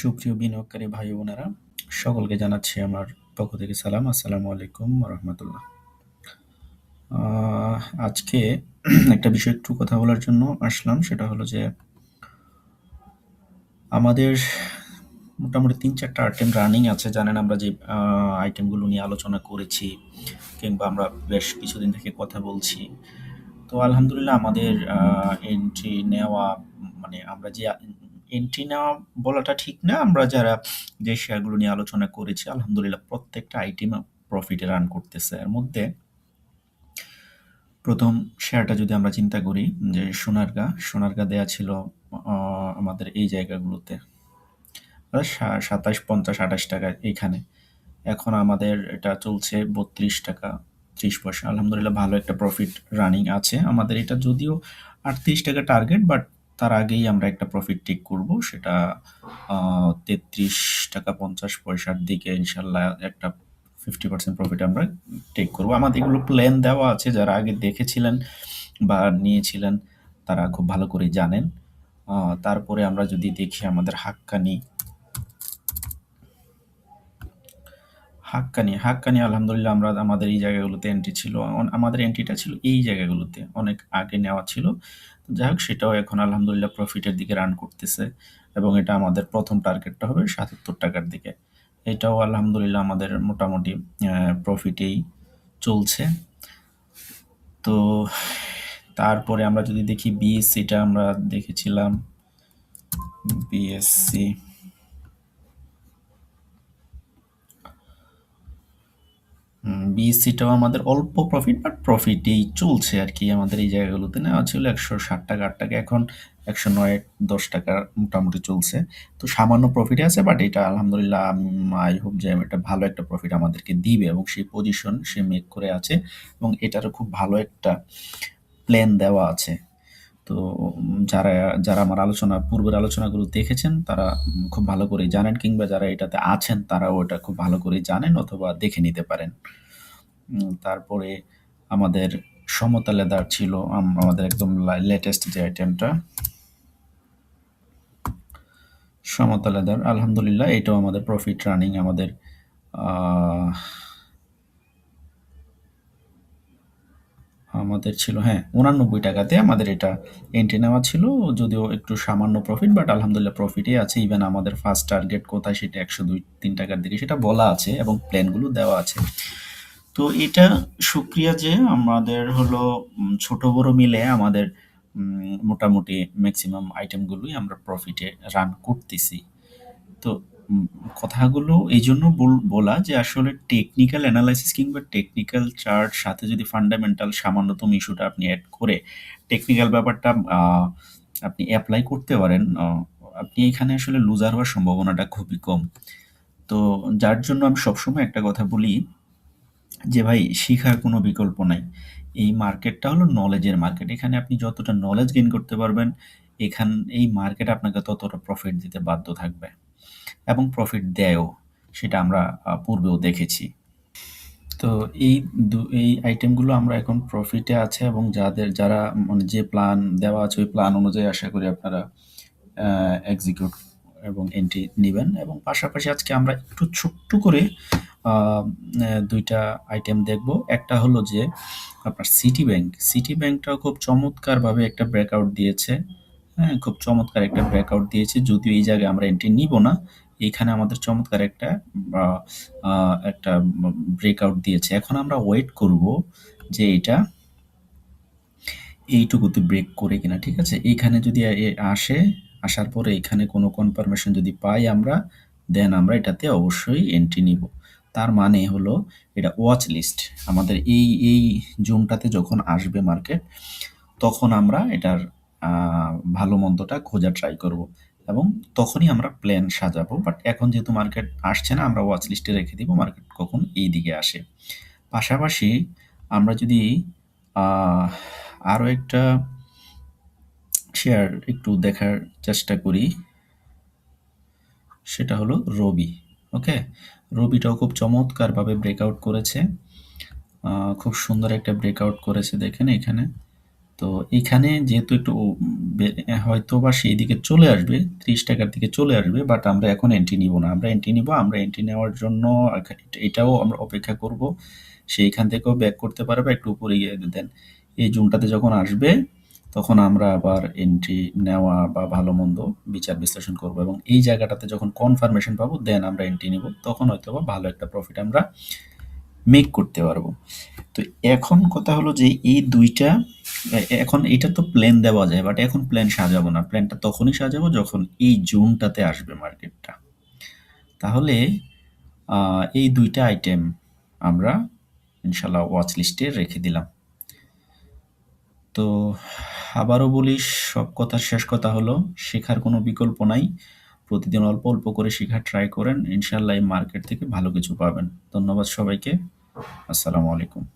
সুপ্রিয় বিনিয়োগকারী ভাই বোনেরা, সকলকে জানাচ্ছি আমার পক্ষ থেকে সালাম। আসসালামু আলাইকুম রহমতুল্লাহ আজকে একটা বিষয় একটু কথা বলার জন্য আসলাম, সেটা হলো যে আমাদের মোটামুটি তিন চারটা আইটেম রানিং আছে। জানেন আমরা যে আইটেমগুলো নিয়ে আলোচনা করেছি কিংবা আমরা বেশ কিছুদিন থেকে কথা বলছি। তো আলহামদুলিল্লাহ আমাদের এন্ট্রি নেওয়া মানে আমরা যে এন্ট্রি নেওয়া বলাটা ঠিক না? আমরা যারা যে শেয়ারগুলো নিয়ে আলোচনা করেছি, আলহামদুলিল্লাহ প্রত্যেকটা আইটেম প্রফিটে রান করতেছে। এর মধ্যে প্রথম শেয়ারটা যদি আমরা চিন্তা করি, যে সোনারগা সোনারগা দেয়া ছিল আমাদের এই জায়গাগুলোতে। সাতাশ, পঞ্চাশ, আঠাশ টাকা এইখানে। এখন আমাদের এটা চলছে বত্রিশ টাকা, ত্রিশ পয়সা। আলহামদুলিল্লাহ ভালো একটা প্রফিট রানিং আছে। আমাদের এটা যদিও আটত্রিশ টাকা টার্গেট বাট তার আগেই আমরা একটা প্রফিট টেক করব, সেটা তেত্রিশ টাকা পঞ্চাশ পয়সার দিকে ইনশাল্লাহ একটা ফিফটি পার্সেন্ট প্রফিট আমরা টেক করব। আমাদের এগুলো প্ল্যান দেওয়া আছে, যারা আগে দেখেছিলেন বা নিয়েছিলেন, তারা খুব ভালো করে জানেন। তারপরে আমরা যদি দেখি আমাদের হাক্কানি হাক্কানি হাক্কানি আলহামদুলিল্লাহ আমরা আমাদের এই জায়গাগুলোতে এন্ট্রি ছিল। আমাদের এন্ট্রিটা ছিল এই জায়গাগুলোতে। অনেক আগে নেওয়া ছিল। যাই হোক সেটাও এখন আলহামদুলিল্লাহ প্রফিটের দিকে রান করতেছে এবং এটা আমাদের প্রথম টার্গেটটা হবে সাতাত্তর টাকার দিকে। এটাও আলহামদুলিল্লাহ আমাদের মোটামুটি প্রফিটেই চলছে। তো তারপরে আমরা যদি দেখি বিএসসিটা আমরা দেখেছিলাম। বিএসসি বিএসসিটাও আমাদের অল্প প্রফিট বাট প্রফিটেই চলছে আর কি। আমাদের এই জায়গাগুলোতে নেওয়া ছিল একশো ষাট টাকা, আট টাকা, এখন একশো নয়, দশ টাকা মোটামুটি চলছে। তো সামান্য প্রফিটে আছে বাট এটা আলহামদুলিল্লাহ আই হোপ যে এটা ভালো একটা প্রফিট আমাদেরকে দিবে এবং সেই পজিশন সে মেক করে আছে এবং এটারও খুব ভালো একটা প্ল্যান দেওয়া আছে। তো যারা যারা আমার আলোচনা, পূর্বের আলোচনাগুলো দেখেছেন, তারা খুব ভালো করে জানেন, কিংবা যারা এটাতে আছেন, তারাও এটা খুব ভালো করে জানেন অথবা দেখে নিতে পারেন। তারপরে আমাদের সমতা লেদার ছিল আমাদের একদম লেটেস্ট যে আইটেমটা সমতা লেদার, আলহামদুলিল্লাহ, এটাও আমাদের প্রফিট রানিং আমাদের আমাদের ছিল হ্যাঁ উনানব্বই টাকাতে আমাদের এটা এন্ট্রি নেওয়া ছিল, যদিও একটু সামান্য প্রফিট বাট আলহামদুলিল্লাহ প্রফিটই আছে ইভেন আমাদের ফার্স্ট টার্গেট কোথায়, সেটা একশো দুই, তিন টাকার দিকে, সেটা বলা আছে এবং প্ল্যানগুলো দেওয়া আছে। তো এটা সুক্রিয়া যে আমাদের হলো ছোট বড় মিলে আমাদের মোটামুটি ম্যাক্সিমাম আইটেমগুলোই আমরা প্রফিটে রান করতেছি। তো কথাগুলো এই জন্য বলা যে আসলে টেকনিক্যাল অ্যানালাইসিস কিংবা টেকনিক্যাল চার্ট সাথে যদি ফান্ডামেন্টাল সামান্যতম ইস্যুটা আপনি অ্যাড করে টেকনিক্যাল ব্যাপারটা আপনি অ্যাপ্লাই করতে পারেন আপনি এখানে আসলে লুজার হওয়ার সম্ভাবনাটা খুবই কম। তো যার জন্য আমি সবসময় একটা কথা বলি যে ভাই, শিখার কোনো বিকল্প নাই। এই মার্কেটটা হলো নলেজের মার্কেট এখানে আপনি যতটা নলেজ গেইন করতে পারবেন, এখান, এই মার্কেট আপনাকে ততটা প্রফিট দিতে বাধ্য থাকবে। এবং প্রফিট দেয়ও, সেটা আমরা পূর্বেও দেখেছি। তো এই দু, এই আইটেমগুলো আমরা এখন প্রফিটে আছে এবং যাদের, যারা মানে যে প্ল্যান দেওয়া আছে, ওই প্ল্যান অনুযায়ী আশা করি আপনারা এক্সিকিউট এবং এন্ট্রি নেবেন। এবং পাশাপাশি আজকে আমরা একটু ছোট্ট করে দুইটা আইটেম দেখব। একটা হলো যে আপনার সিটি ব্যাংক সিটি ব্যাংকটাও খুব চমৎকারভাবে একটা ব্রেকআউট দিয়েছে। হ্যাঁ খুব চমৎকার একটা ব্রেকআউট দিয়েছে। যদিও এই জায়গায় আমরা এন্ট্রি নিব না এইখানে আমাদের চমৎকার একটা একটা ব্রেকআউট দিয়েছে। এখন আমরা ওয়েট করব যে এটা এইটুকুতে ব্রেক করে কিনা, ঠিক আছে? এইখানে যদি আসে, আসার পরে এখানে কোনো কনফার্মেশন যদি পাই আমরা দেন আমরা এটাতে অবশ্যই এন্ট্রি নিব। তার মানে হলো এটা ওয়াচ লিস্ট আমাদের এই এই জোনটাতে যখন আসবে মার্কেট তখন আমরা এটার ভালো মন্দটা খোঁজা ট্রাই করব এবং তখনই আমরা প্ল্যান সাজাবো। বাট এখন যেহেতু মার্কেট আসছে না, আমরা ওয়াচ লিস্টে রেখে দিব মার্কেট কখন এই দিকে আসে। পাশাপাশি আমরা যদি আরও একটা শেয়ার একটু দেখার চেষ্টা করি, সেটা হলো রবি ওকে রবিটাও খুব চমৎকারভাবে ব্রেকআউট করেছে। খুব সুন্দর একটা ব্রেকআউট করেছে দেখেন এখানে। তো এখানে যেহেতু একটু বে- হয়তোবা সেই দিকে চলে আসবে, ত্রিশ টাকার দিকে চলে আসবে বাট আমরা এখন এন্ট্রি নিব না। আমরা এন্ট্রি নিব, আমরা এন্ট্রি নেওয়ার জন্য এটাও আমরা অপেক্ষা করব। সেইখান থেকেও ব্যাক করতে পারবে, একটু উপরে গিয়ে দেন। এই জুনটাতে যখন আসবে তখন আমরা আবার এন্ট্রি নেওয়া বা ভালো মন্দ বিচার বিশ্লেষণ করব এবং এই জায়গাটাতে যখন কনফার্মেশন পাবো দেন আমরা এন্ট্রি নিব, তখন হয়তো বা ভালো একটা প্রফিট আমরা মেক করতে পারব। তো এখন কথা হলো যে এই দুইটা এখন এটা তো প্ল্যান দেওয়া যায় বাট এখন প্ল্যান সাজাবো না। প্ল্যানটা তখনই সাজাবো যখন এই জুনটাতে আসবে মার্কেটটা তাহলে এই দুইটা আইটেম আমরা ইনশাল্লাহ ওয়াচ লিস্টে রেখে দিলাম। তো আবারও বলি, সব কথার শেষ কথা হলো, শেখার কোনো বিকল্প নাই। প্রতিদিন অল্প অল্প করে শেখার ট্রাই করেন ইনশাল্লাহ এই মার্কেট থেকে ভালো কিছু পাবেন। ধন্যবাদ সবাইকে। আসসালামু আলাইকুম।